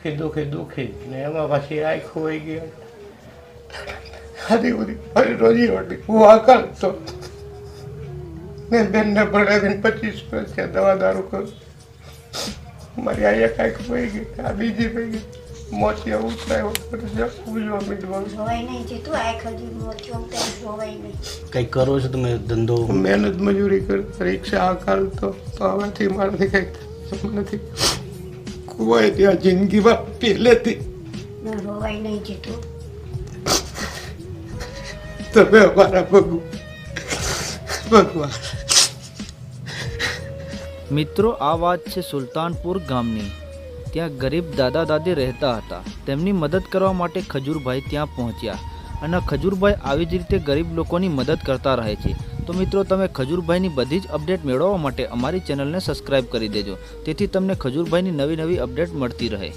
દુખી દુઃખી દુઃખી ને એમાં પછી આખું વહી ગયો ખાધી બધી રોજી રોટી હું આકલ તો ને બેનને ભણાવીને પચીસ વર્ષ થયા દવા દારૂ કરું મારી આ એક આંખ વહી ગઈ આ બીજી પડી ગઈ મોતિયા ઉતરાયો આ જોવાય નહીં કંઈક કરો છો તમે ધંધો મહેનત મજૂરી કર રિક્ષા હાકાલતો તો હવેથી મારાથી કંઈક નથી કોઈ ત્યાં જિંદગીમાં પહેલેથી રોવાય નહીં જે તમે અમારા ભગવાન ભગવાન મિત્રો આ વાત છે સુલતાનપુર ગામની. ત્યાં ગરીબ દાદા દાદી રહેતા હતા. તેમની મદદ કરવા માટે ખજૂરભાઈ ત્યાં પહોંચ્યા. અને ખજૂરભાઈ આવી જ રીતે ગરીબ લોકોની મદદ કરતા રહે છે. તો મિત્રો, તમે ખજૂરભાઈની બધી જ અપડેટ મેળવવા માટે અમારી ચેનલને સબસ્ક્રાઇબ કરી દેજો. તેથી તમને ખજૂરભાઈની નવી નવી અપડેટ મળતી રહે.